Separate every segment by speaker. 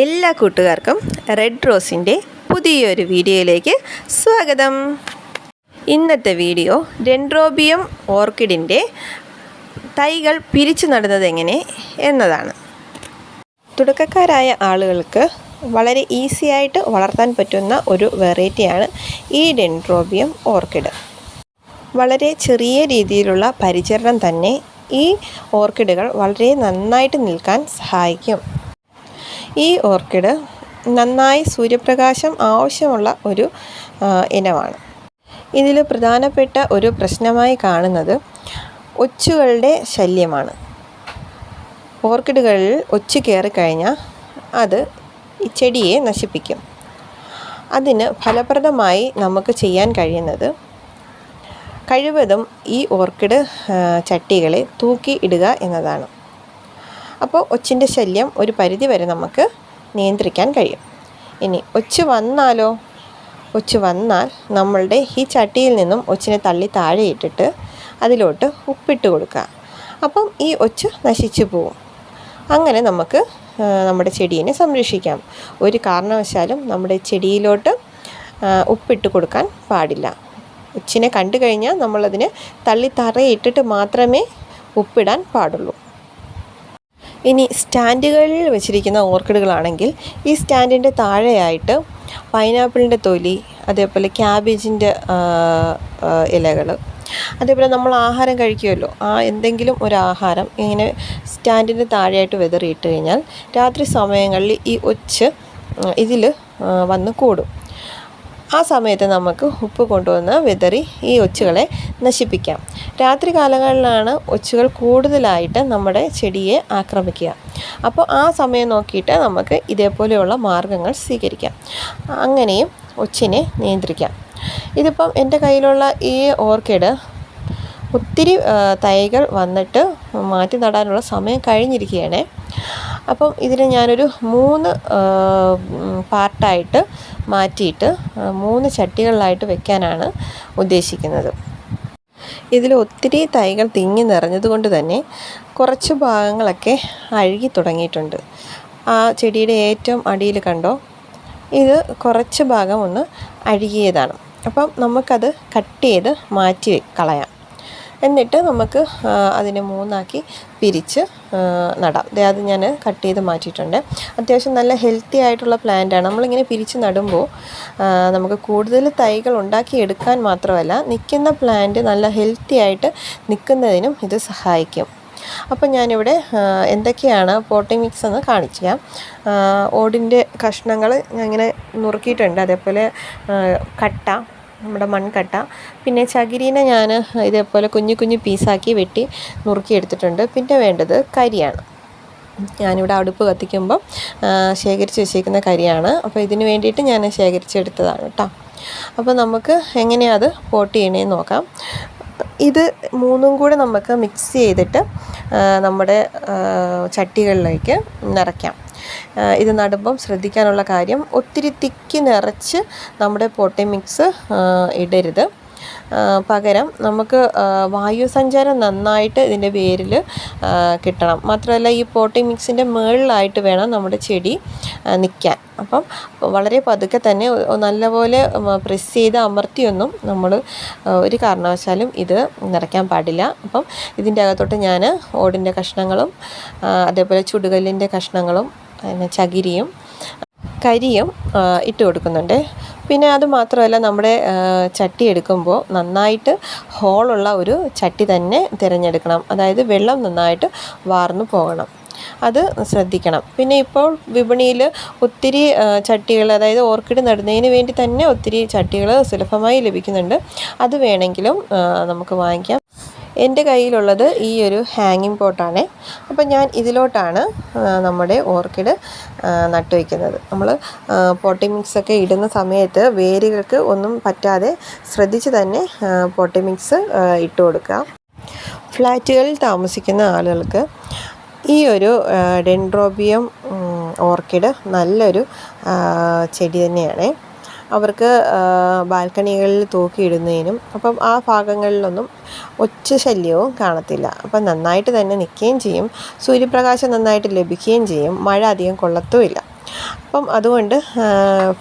Speaker 1: എല്ലാ കൂട്ടുകാർക്കും റെഡ് റോസിന്റെ പുതിയൊരു വീഡിയോയിലേക്ക് സ്വാഗതം. ഇന്നത്തെ വീഡിയോ ഡെൻഡ്രോബിയം ഓർക്കിഡിന്റെ തൈകൾ പിരിച്ചു നടുന്നത് എങ്ങനെ എന്നതാണ്. തുടക്കക്കാരായ ആളുകൾക്ക് വളരെ ഈസി ആയിട്ട് വളർത്താൻ പറ്റുന്ന ഒരു വെറൈറ്റിയാണ് ഈ ഡെൻഡ്രോബിയം ഓർക്കിഡ് വളരെ ചെറിയ രീതിയിലുള്ള പരിചരണം തന്നെ ഈ ഓർക്കിഡുകൾ വളരെ നന്നായിട്ട് നിൽക്കാൻ സഹായിക്കും. ഈ ഓർക്കിഡ് നന്നായി സൂര്യപ്രകാശം ആവശ്യമുള്ള ഒരു ഇനമാണ്. ഇതിൽ പ്രധാനപ്പെട്ട ഒരു പ്രശ്നമായി കാണുന്നത് ഒച്ചുകളുടെ ശല്യമാണ്. ഓർക്കിഡുകളിൽ ഒച്ചു കയറിക്കഴിഞ്ഞാൽ അത് ചെടിയെ നശിപ്പിക്കും. അതിന് ഫലപ്രദമായി നമുക്ക് ചെയ്യാൻ കഴിയുന്നത് കഴിവതും ഈ ഓർക്കിഡ് ചട്ടികളെ തൂക്കി ഇടുക എന്നതാണ്. അപ്പോൾ ഒച്ചിന്റെ ശല്യം ഒരു പരിധി വരെ നമുക്ക് നിയന്ത്രിക്കാൻ കഴിയും. ഇനി ഒച്ച് വന്നാലോ? ഒച്ച് വന്നാൽ നമ്മളുടെ ഈ ചട്ടിയിൽ നിന്നും ഒച്ചിനെ തള്ളി താഴെ ഇട്ടിട്ട് അതിലോട്ട് ഉപ്പിട്ട് കൊടുക്കുക. അപ്പം ഈ ഒച്ച് നശിച്ചു പോവും. അങ്ങനെ നമുക്ക് നമ്മുടെ ചെടീനെ സംരക്ഷിക്കാം. ഒരു കാരണവശാലും നമ്മുടെ ചെടിയിലോട്ട് ഉപ്പിട്ട് കൊടുക്കാൻ പാടില്ല. ഒച്ചിനെ കണ്ടു കഴിഞ്ഞാൽ നമ്മളതിനെ തള്ളി തറയിട്ടിട്ട് മാത്രമേ ഉപ്പിടാൻ പാടുള്ളൂ. ഇനി സ്റ്റാൻഡുകളിൽ വെച്ചിരിക്കുന്ന ഓർക്കിഡുകളാണെങ്കിൽ ഈ സ്റ്റാൻഡിന്റെ താഴെയായിട്ട് പൈനാപ്പിളിന്റെ തൊലി അതേപോലെ ക്യാബേജിന്റെ ഇലകൾ അതേപോലെ നമ്മൾ ആഹാരം കഴിക്കുമല്ലോ ആ എന്തെങ്കിലും ഒരു ആഹാരം ഇങ്ങനെ സ്റ്റാൻഡിന്റെ താഴെയായിട്ട് വെതറിയിട്ട് കഴിഞ്ഞാൽ രാത്രി സമയങ്ങളിൽ ഈ ഒച്ച് ഇതിൽ വന്ന് കൂടും. ആ സമയത്ത് നമുക്ക് ഉപ്പ് കൊണ്ടുവന്ന് വിതറി ഈ ഒച്ചുകളെ നശിപ്പിക്കാം. രാത്രി കാലങ്ങളിലാണ് ഒച്ചുകൾ കൂടുതലായിട്ട് നമ്മുടെ ചെടിയെ ആക്രമിക്കുക. അപ്പോൾ ആ സമയം നോക്കിയിട്ട് നമുക്ക് ഇതേപോലെയുള്ള മാർഗങ്ങൾ സ്വീകരിക്കാം. അങ്ങനെയും ഒച്ചിനെ നിയന്ത്രിക്കാം. ഇതിപ്പം എന്റെ കയ്യിലുള്ള ഈ ഓർക്കിഡ് ഒത്തിരി തൈകൾ വന്നിട്ട് മാറ്റി നടാനുള്ള സമയം കഴിഞ്ഞിരിക്കുകയാണ്. അപ്പം ഇതിന് ഞാനൊരു മൂന്ന് പാർട്ടായിട്ട് മാറ്റിയിട്ട് മൂന്ന് ചട്ടികളിലായിട്ട് വെക്കാനാണ് ഉദ്ദേശിക്കുന്നത്. ഇതിൽ ഒത്തിരി തൈകൾ തിങ്ങി നിറഞ്ഞതുകൊണ്ട് തന്നെ കുറച്ച് ഭാഗങ്ങളൊക്കെ അഴുകി തുടങ്ങിയിട്ടുണ്ട്. ആ ചെടിയുടെ ഏറ്റവും അടിയിൽ കണ്ടോ? ഇത് കുറച്ച് ഭാഗം ഒന്ന് അഴുകിയതാണ്. അപ്പം നമുക്കത് കട്ട് ചെയ്ത് മാറ്റി കളയാം. എന്നിട്ട് നമുക്ക് അതിനെ മൂന്നാക്കി പിരിച്ച് നടാം. അത് ഞാൻ കട്ട് ചെയ്ത് മാറ്റിയിട്ടുണ്ട്. അത്യാവശ്യം നല്ല ഹെൽത്തി ആയിട്ടുള്ള പ്ലാന്റാണ് നമ്മളിങ്ങനെ പിരിച്ച് നടുമ്പോൾ നമുക്ക് കൂടുതൽ തൈകൾ ഉണ്ടാക്കി എടുക്കാൻ മാത്രമല്ല നിൽക്കുന്ന പ്ലാന്റ് നല്ല ഹെൽത്തി ആയിട്ട് നിൽക്കുന്നതിനും ഇത് സഹായിക്കും. അപ്പം ഞാനിവിടെ എന്തൊക്കെയാണ് പോട്ടിംഗ് മിക്സ് എന്ന് ആ, ഓടിന്റെ കഷ്ണങ്ങൾ ഞാൻ ഇങ്ങനെ നുറുക്കിയിട്ടുണ്ട്. അതേപോലെ കട്ട നമ്മുടെ മൺകട്ട. പിന്നെ ചകിരീനെ ഞാൻ ഇതേപോലെ കുഞ്ഞു കുഞ്ഞു പീസാക്കി വെട്ടി നുറുക്കിയെടുത്തിട്ടുണ്ട് പിന്നെ വേണ്ടത് കരിയാണ്. ഞാനിവിടെ അടുപ്പ് കത്തിക്കുമ്പം ശേഖരിച്ച് വെച്ചേക്കുന്ന കരിയാണ്. അപ്പോൾ ഇതിന് വേണ്ടിയിട്ട് ഞാൻ ശേഖരിച്ചെടുത്തതാണ് കേട്ടോ അപ്പോൾ നമുക്ക് എങ്ങനെയാണ് അത് പോട്ട് ചെയ്യണേന്ന് നോക്കാം. ഇത് മൂന്നും കൂടെ നമുക്ക് മിക്സ് ചെയ്തിട്ട് നമ്മുടെ ചട്ടികളിലേക്ക് നിറയ്ക്കാം. ഇത് നടുമ്പം ശ്രദ്ധിക്കാനുള്ള കാര്യം ഒത്തിരി തിക്കി നിറച്ച് നമ്മുടെ പോട്ടി മിക്സ് ഇടരുത്. പകരം നമുക്ക് വായു സഞ്ചാരം നന്നായിട്ട് ഇതിന്റെ വേരിൽ കിട്ടണം. മാത്രമല്ല ഈ പോട്ടി മിക്സിന്റെ മുകളിലായിട്ട് വേണം നമ്മുടെ ചെടി നിൽക്കാൻ അപ്പം വളരെ പതുക്കെ തന്നെ നല്ലപോലെ പ്രസ് ചെയ്ത് അമർത്തിയൊന്നും നമ്മൾ ഒരു കാരണവശാലും ഇത് നിറയ്ക്കാൻ പാടില്ല. അപ്പം ഇതിന്റെ അകത്തോട്ട് ഞാൻ ഓടിന്റെ കഷ്ണങ്ങളും അതേപോലെ ചുടുകല്ലിന്റെ കഷ്ണങ്ങളും പിന്നെ ചകിരിയും കരിയും ഇട്ട് കൊടുക്കുന്നുണ്ട്. പിന്നെ അത് മാത്രമല്ല നമ്മുടെ ചട്ടി എടുക്കുമ്പോൾ നന്നായിട്ട് ഹോളുള്ള ഒരു ചട്ടി തന്നെ തിരഞ്ഞെടുക്കണം. അതായത് വെള്ളം നന്നായിട്ട് വാർന്നു പോകണം. അത് ശ്രദ്ധിക്കണം. പിന്നെ ഇപ്പോൾ വിപണിയിൽ ഒത്തിരി ചട്ടികൾ അതായത് ഓർക്കിഡ് നടുന്നതിന് വേണ്ടി തന്നെ ഒത്തിരി ചട്ടികൾ സുലഭമായി ലഭിക്കുന്നുണ്ട്. അത് വേണമെങ്കിലും നമുക്ക് വാങ്ങിക്കാം. എന്റെ കയ്യിലുള്ളത് ഈ ഒരു ഹാങ്ങിങ് പോട്ടാണ് അപ്പം ഞാൻ ഇതിലോട്ടാണ് നമ്മുടെ ഓർക്കിഡ് ആ, നട്ടു വയ്ക്കുന്നത് നമ്മൾ പോട്ടി മിക്സൊക്കെ ഇടുന്ന സമയത്ത് വേരുകൾക്ക് ഒന്നും പറ്റാതെ ശ്രദ്ധിച്ച് തന്നെ പോട്ടി മിക്സ് ഇട്ട് കൊടുക്കുക. ഫ്ലാറ്റുകളിൽ താമസിക്കുന്ന ആളുകൾക്ക് ഈ ഒരു ഡെൻഡ്രോബിയം ഓർക്കിഡ് നല്ലൊരു ചെടി തന്നെയാണ്. അവർക്ക് ബാൽക്കണികളിൽ തൂക്കിയിടുന്നതിനും അപ്പം ആ ഭാഗങ്ങളിലൊന്നും ഒച്ച ശല്യവും കാണത്തില്ല. അപ്പം നന്നായിട്ട് തന്നെ നിൽക്കുകയും ചെയ്യും. സൂര്യപ്രകാശം നന്നായിട്ട് ലഭിക്കുകയും ചെയ്യും. മഴ അധികം കൊള്ളത്തുമില്ല. അപ്പം അതുകൊണ്ട്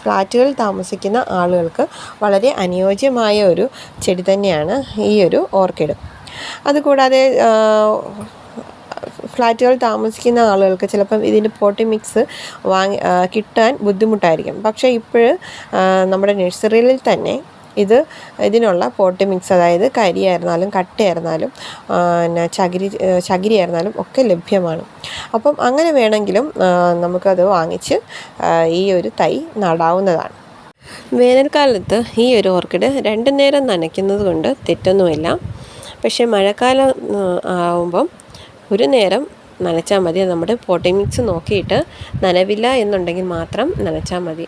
Speaker 1: ഫ്ലാറ്റുകളിൽ താമസിക്കുന്ന ആളുകൾക്ക് വളരെ അനുയോജ്യമായ ഒരു ചെടി തന്നെയാണ് ഈ ഒരു ഓർക്കിഡ്. അതുകൂടാതെ ഫ്ലാറ്റുകളിൽ താമസിക്കുന്ന ആളുകൾക്ക് ചിലപ്പം ഇതിന്റെ പോട്ടി മിക്സ് വാങ്ങി കിട്ടാൻ ബുദ്ധിമുട്ടായിരിക്കും. പക്ഷേ ഇപ്പോൾ നമ്മുടെ നഴ്സറിയിൽ തന്നെ ഇത് ഇതിനുള്ള പോട്ടി മിക്സ് അതായത് കരിയായിരുന്നാലും കട്ടയായിരുന്നാലും പിന്നെ ചകിരി ചകിരി ആയിരുന്നാലും ഒക്കെ ലഭ്യമാണ്. അപ്പം അങ്ങനെ വേണമെങ്കിലും നമുക്കത് വാങ്ങിച്ച് ഈ ഒരു തൈ നടാവുന്നതാണ്. വേനൽക്കാലത്ത് ഈ ഒരു ഓർക്കിഡ് രണ്ടു നേരം നനയ്ക്കുന്നത് കൊണ്ട് തെറ്റൊന്നുമില്ല. പക്ഷേ മഴക്കാലം ആവുമ്പം ഒരു നേരം നനച്ചാൽ മതി. നമ്മുടെ പോട്ടി മിക്സ് നോക്കിയിട്ട് നനവില്ല എന്നുണ്ടെങ്കിൽ മാത്രം നനച്ചാൽ മതി.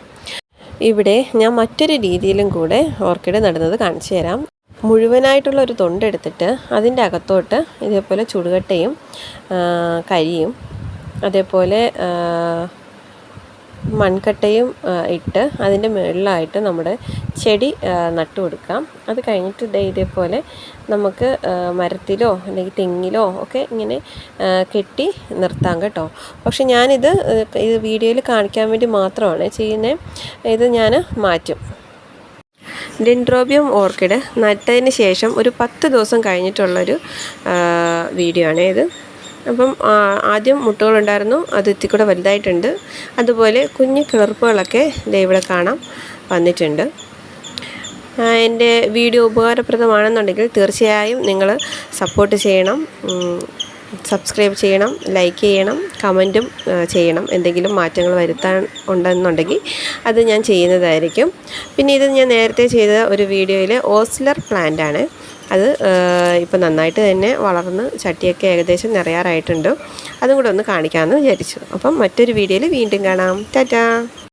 Speaker 1: ഇവിടെ ഞാൻ മറ്റൊരു രീതിയിലും കൂടെ ഓർക്കിഡ് നടുന്നത് കാണിച്ചു തരാം. മുഴുവനായിട്ടുള്ള ഒരു തൊണ്ടെടുത്തിട്ട് അതിന്റെ അകത്തോട്ട് ഇതേപോലെ ചുടുകട്ടയും കരിയും അതേപോലെ മൺകട്ടയും ഇട്ട് അതിന്റെ മുകളിലായിട്ട് നമ്മുടെ ചെടി നട്ടു കൊടുക്കാം. അത് കഴിഞ്ഞിട്ട് ദേ ഇതേപോലെ നമുക്ക് മരത്തിലോ അല്ലെങ്കിൽ തെങ്ങിലോ ഒക്കെ ഇങ്ങനെ കെട്ടി നിർത്താം കേട്ടോ. പക്ഷെ ഞാനിത് ഇത് വീഡിയോയിൽ കാണിക്കാൻ വേണ്ടി മാത്രമാണ് ചെയ്യുന്നത് ഇത് ഞാൻ മാറ്റും. ഡെൻഡ്രോബിയം ഓർക്കിഡ് നട്ടതിന് ശേഷം ഒരു പത്ത് ദിവസം കഴിഞ്ഞിട്ടുള്ളൊരു വീഡിയോ ആണ് ഇത്. അപ്പം ആദ്യം മുട്ടുകളുണ്ടായിരുന്നു അത് ഇത്തിക്കൂടെ വലുതായിട്ടുണ്ട്. അതുപോലെ കുഞ്ഞു കിളർപ്പുകളൊക്കെ ഇവിടെ കാണാം വന്നിട്ടുണ്ട്. എന്റെ വീഡിയോ ഉപകാരപ്രദമാണെന്നുണ്ടെങ്കിൽ തീർച്ചയായും നിങ്ങൾ സപ്പോർട്ട് ചെയ്യണം. സബ്സ്ക്രൈബ് ചെയ്യണം ലൈക്ക് ചെയ്യണം കമന്റും ചെയ്യണം. എന്തെങ്കിലും മാറ്റങ്ങൾ വരുത്താൻ ഉണ്ടെന്നുണ്ടെങ്കിൽ അത് ഞാൻ ചെയ്യുന്നതായിരിക്കും. പിന്നെ ഇത് ഞാൻ നേരത്തെ ചെയ്ത ഒരു വീഡിയോയിൽ ഓസ്ലർ പ്ലാന്റ് ആണ്. അത് ഇപ്പോൾ നന്നായിട്ട് തന്നെ വളർന്ന് ചട്ടിയൊക്കെ ഏകദേശം നിറയാറായിട്ടുണ്ട്. അതും കൂടെ ഒന്ന് കാണിക്കാമെന്ന് വിചാരിച്ചു. അപ്പം മറ്റൊരു വീഡിയോയിൽ വീണ്ടും കാണാം. ടാറ്റാ!